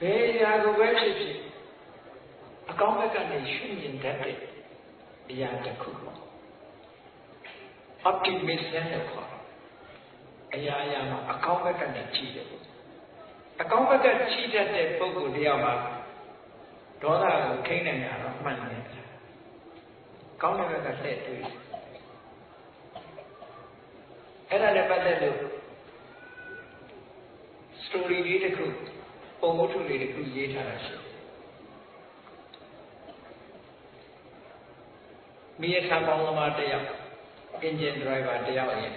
ဘယ်ရာကိုပဲဖြစ်ဖြစ်အကောင်းဘက်ကနေရှုမြင်တတ်တဲ့အရာတစ်ခုပေါ့ optimism လို့ခေါ်တယ်အရာအရာမှာအကောင်းဘက်ကနေကြည့်တယ်အကောင်းဘက်ကကြည့်တတ်တဲ့ပုဂ္ဂိုလ်တယောက်မှာဒေါသကိုထိန်းနိုင်တာတော့မှန်တယ်ကောင်းတဲ့ဘက်ကလှည့်တွေ့အဲ့ဒါနဲ့ပတ်သက်လို့ story လေးတစ်ခု ပုံဝတ္ထုလေးတစ်ခုရေးထားတာရှိတယ်မိရထားပေါင်းသမားတစ်ယောက် engine driver တစ်ယောက်ရဲ့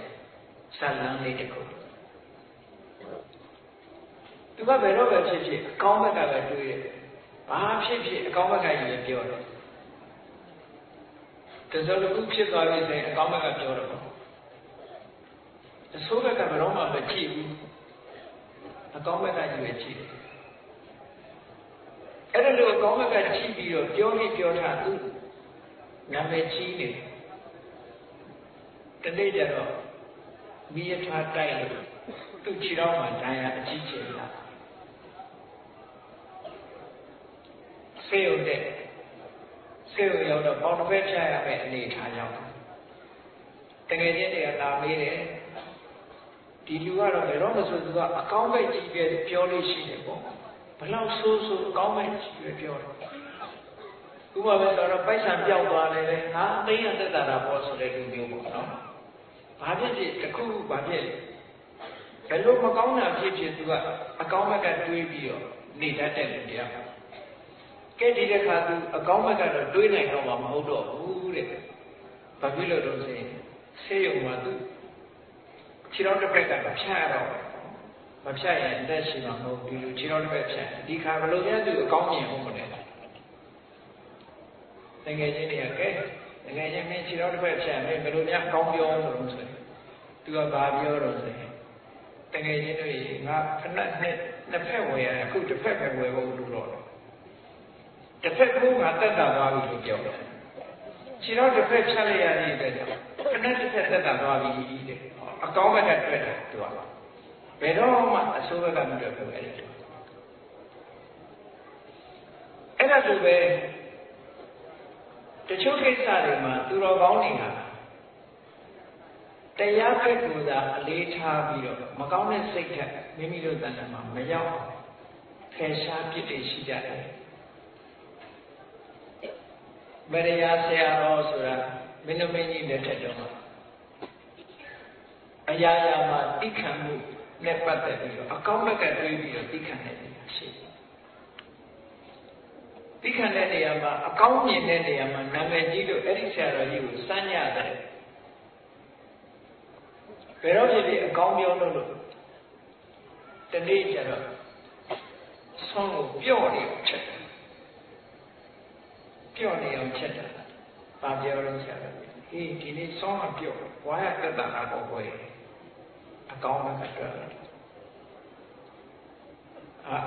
ဆက်လန်းလေးတစ်ခုသူကဘယ်တော့ပဲဖြစ်ဖြစ်အကောင်းဘက်ကပဲတွေးတယ်ဘာဖြစ်ဖြစ်အကောင်းဘက်ကကြီးပဲပြောတယ်တစုံတစ်ခုဖြစ်သွားပြီဆိုရင်အကောင်းဘက်ကပြောတော့ပေါ့အဆိုးဘက်ကဘယ်တော့မှမကြည့်ဘူးအကောင်းဘက်ကကြီးပဲကြည့်တယ် အဲ့ဒါလို့အကောင်းဘက်ကကြည့်ပြီးတော့ပြောနေပြောထားသူနာမည်ကြီးနေတနေ့ကျတော့မိရထားတိုက်လို့သူ့ခြေတော်မှာဒဏ်ရာအကြီးကျယ်လာဆေးရုံတဲ့ဆေးရုံရောက်တော့ပေါင်တစ်ဖက်ဖြတ်ရမယ့်အနေထားရောက်တကယ်ချင်းတွေကလာမေးတယ်ဒီလူကတော့ဘယ်တော့မှဆိုသူကအကောင်းပဲကြည့်ပြပြောလို့ရှိတယ်ပေါ့ ဘလောက်ဆိုးဆိုးအကောင်းပဲကြည့်ပြပြောတယ်ဥပမာပဲဆိုတော့ပိုက်ဆံပြောက်သွားတယ်လေငါအသိရသက်တာပေါ့ဆိုတဲ့လူမျိုးပေါ့နော်ဘာဖြစ်ဖြစ်တခုခုဘာဖြစ်ဘယ်လိုမကောင်းတာဖြစ်ဖြစ်သူကအကောင်းဘက်ကတွေးပြီးတော့နေတတ်တဲ့လူတရားကဲဒီတစ်ခါသူအကောင်းဘက်ကတော့တွေးနိုင်တော့မှာမဟုတ်တော့ဘူးတဲ့ဘာဖြစ်လို့တော့ဆိုရင်ဆေးရုံမှာသူခြေတော်တစ်ဖက်ကဖြတ်ရတော့ မဖြတ်ရင်အသက်ရှင်မှာမဟုတ်ဒီလိုခြေတော်တစ်ဖက်ဖြတ်ဒီခါဘယ်လိုများသူအကောင်းမြင်ဟုတ်မလဲတကယ်ချင်းတွေကကဲတကယ်ချင်းမင်းခြေတော်တစ်ဖက်ဖြတ်မယ်ဘယ်လိုများကောင်းပြောလို့ဆိုရင်သူကဘာပြောတော့ဆိုရင်တကယ်ချင်းတွေငါဖက်နဲ့နှစ်ဖက်ဝယ်ရအခုတစ်ဖက်ပဲဝယ်ဖို့လို့တော့တစ်ဖက်ကငါတက်တာသွားပြီလို့ပြောတယ်ခြေတော်တစ်ဖက်ဖြတ်လိုက်ရတဲ့အတွက်ကြောင့်ဖက်နဲ့တစ်ဖက်တက်တာသွားပြီတဲ့အကောင်းဘက်ကတွေ့တာသူက ဘယ်တော့မှအဆိုးဘက်ကမတွေ့ဘူးအဲ့ဒါအဲ့ဒါလိုပဲတချို့ကိစ္စတွေမှာသူတော်ကောင်းတွေကတရားဘက်ကူသာအလေးထားပြီးတော့မကောင်းတဲ့စိတ်ထက်မိမိတို့တဏ္ဍာမှာမရောက်ဖယ်ရှားပြစ်တွေရှိကြတယ်မရယာဆရာတော်ဆိုတာမင်းတို့မင်းကြီးလက်ထက်တော့အရာရာမှာတိခံမှု နဲ့ပတ်သက်ပြီးတော့အကောင်းဘက်ကတွေးပြီးတော့တိခံတဲ့နေရာရှိတယ်တိခံတဲ့နေရာမှာအကောင်းမြင်တဲ့နေရာမှာနာမည်ကြီးလို့အဲ့ဒီဆရာတော်ကြီးကိုစမ်းညတယ်ဘယ်တော့ဖြစ်ဖြစ်အကောင်းပြောလို့လို့တနေ့ကျတော့ဆုံးကိုပြော့နေအောင်ချက်တယ်ပြော့နေအောင်ချက်တာ။ဘာပြောလို့ဆရာတော်ဟေးဒီနေ့ဆုံးမပြော့ဝါရကတ္တနာပေါ်ပေါ် အကောင်းမှအတွက်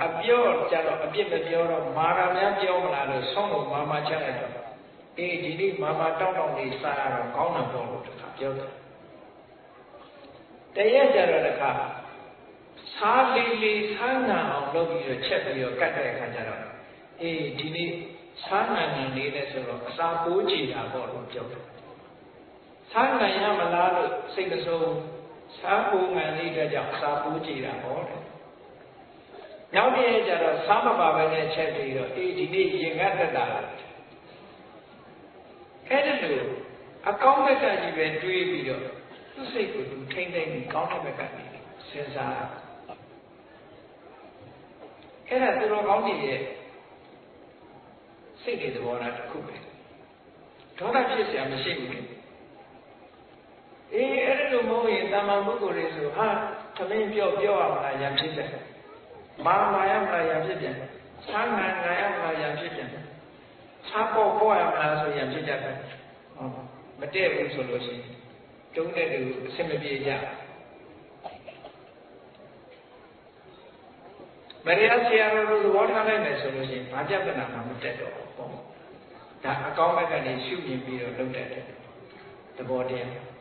အပြောကြတော့အပြစ်မပြောတော့မာရများပြောမလားလို့ဆုံးလို့မာမချလိုက်တော့အေးဒီနေ့မာမတောင်းတောင်းလေးစားရတော့ကောင်းတာပေါ့လို့တခါပြောတယ်တရက်ကြတော့တခါစားလေးလေးဆန်းငံအောင်လုပ်ပြီးတော့ချက်ပြီးတော့ကတ်တဲ့အခါကျတော့အေးဒီနေ့ဆန်းငံငံလေးနဲ့ဆိုတော့အစာပိုးကြည်တာပေါ့လို့ပြောတယ်ဆန်းငံရမလားလို့စိတ်မဆိုး စားပူငံလေးအတွက်ကြောင့်စားပူကြည်တာဟောတယ်။နောက်တစ်ရက်ကျတော့စားမပါပဲနဲ့ချက်ပြီးတော့အေးဒီနေ့ရင်ငတ်တက်တာအဲ့ဒါလို့အကောင်းဘက်ကကြီးပဲတွေးပြီးတော့သူ့စိတ်ကိုသူထိမ့်သိမ့်ပြီးကောင်းတဲ့ဘက်ကနေစဉ်းစားအဲ့ဒါသူတော်ကောင်းကြီးရဲ့စိတ်တွေသဘောထားတစ်ခုပဲဒေါသဖြစ်เสียမရှိဘူးလေအေးအဲ့ဒါ လိုမဟုတ်ရင်တာမန်ပုဂ္ဂိုလ်တွေဆိုဟာသမင်းပြောပြောရမလားရံဖြစ်တယ်မာမာရမလားရံဖြစ်ပြန်ဆန်းငံငံရမလားရံဖြစ်ပြန်ဆားပေါ်ပေါ်ရမလားဆိုရံဖြစ်ကြတယ်ဟောမတည့်ဘူးဆိုလို့ရှိရင်တုံးတဲ့တူအဆင်မပြေကြမရိယာဆရာတော်တို့သဘောထားလိုက်မယ်ဆိုလို့ရှိရင်ဘာပြဿနာမှမတက်တော့ဘူးပေါ့ဒါအကောင်းဘက်ကနေရှုမြင်ပြီးတော့လုပ်တတ်တယ်သဘောတရား